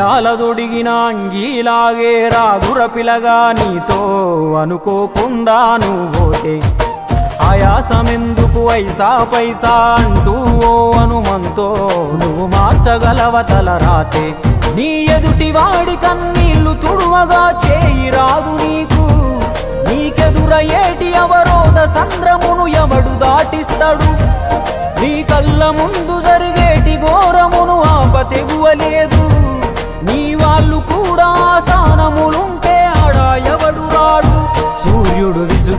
అయాల దొడిగిన అంగీలాగే రాదుర పిలగా నీతో అనుకోకుండా నువ్వోతే ఆయాసమెందుకు ఐసా పైసా అంటూ ఓ అనుమంతో నువ్వు మార్చగలవ తల రాతే నీ ఎదుటి వాడి కన్నీళ్ళు తుడువగా చేయి రాదు నీకు. నీకెదురయ్యేటి అవరోధ సంద్రమును ఎవడు దాటిస్తాడు. నీ కళ్ళ ముందు జరిగేటి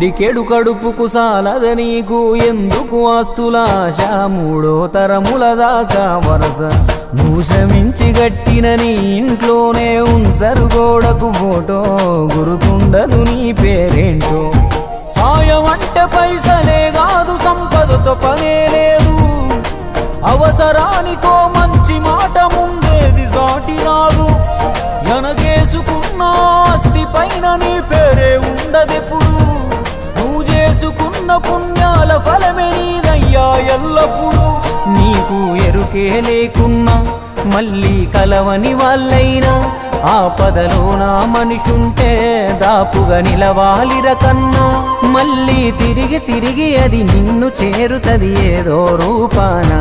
పిడికెడు కడుపుకు సాలద నీకు. ఎందుకు ఆస్తులాశ? మూడో తరముల దాకా వరస. భూషమించి శ్రమించి గట్టిన నీ ఇంట్లోనే ఉంచరు గోడకు ఫోటో. గురుతుండదు నీ పేరేంటో. సాయం అంటే పైసలే కాదు సంపదతో పనే లేదు. అవసరానికో మంచి మాట ముందు చేసుకున్న పుణ్యాల ఫలమే నీదయ్యా ఎల్లప్పుడూ. నీకు ఎరుకే లేకున్నా మళ్ళీ కలవని వాళ్ళైనా ఆపదలో నా మనిషుంటే దాపుగా నిలవాలిర కన్నా. మళ్ళీ తిరిగి తిరిగి అది నిన్ను చేరుతది ఏదో రూపానా.